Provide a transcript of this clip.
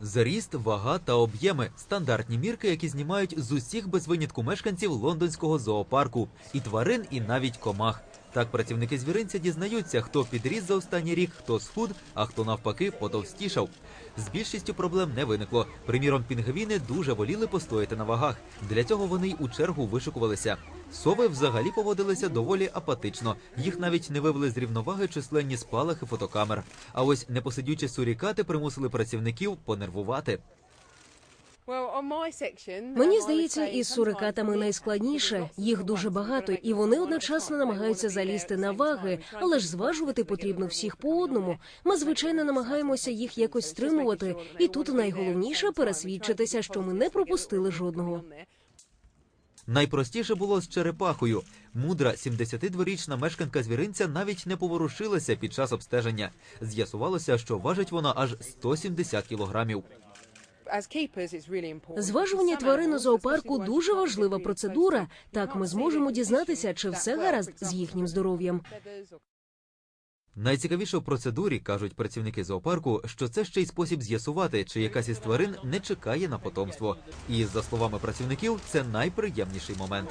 Заріст, вага та об'єми стандартні мірки, які знімають з усіх без винятку мешканців лондонського зоопарку, і тварин, і навіть комах. Так працівники звіринця дізнаються, хто підріс за останній рік, хто схуд, а хто навпаки потовстішав. З більшістю проблем не виникло. Приміром, пінгвіни дуже воліли постояти на вагах. Для цього вони й у чергу вишикувалися. Сови взагалі поводилися доволі апатично. Їх навіть не вивели з рівноваги численні спалахи фотокамер. А ось непосидючі сурікати примусили працівників понервувати. Мені здається, із сурикатами найскладніше. Їх дуже багато, і вони одночасно намагаються залізти на ваги, але ж зважувати потрібно всіх по одному. Ми звичайно намагаємося їх якось стримувати, і тут найголовніше пересвідчитися, що ми не пропустили жодного. Найпростіше було з черепахою. Мудра 72-річна мешканка звіринця навіть не поворушилася під час обстеження. З'ясувалося, що важить вона аж 170 кілограмів. Зважування тварин у зоопарку дуже важлива процедура. Так ми зможемо дізнатися, чи все гаразд з їхнім здоров'ям. Найцікавіше в процедурі кажуть працівники зоопарку, що це ще й спосіб з'ясувати, чи якась із тварин не чекає на потомство. І за словами працівників, це найприємніший момент.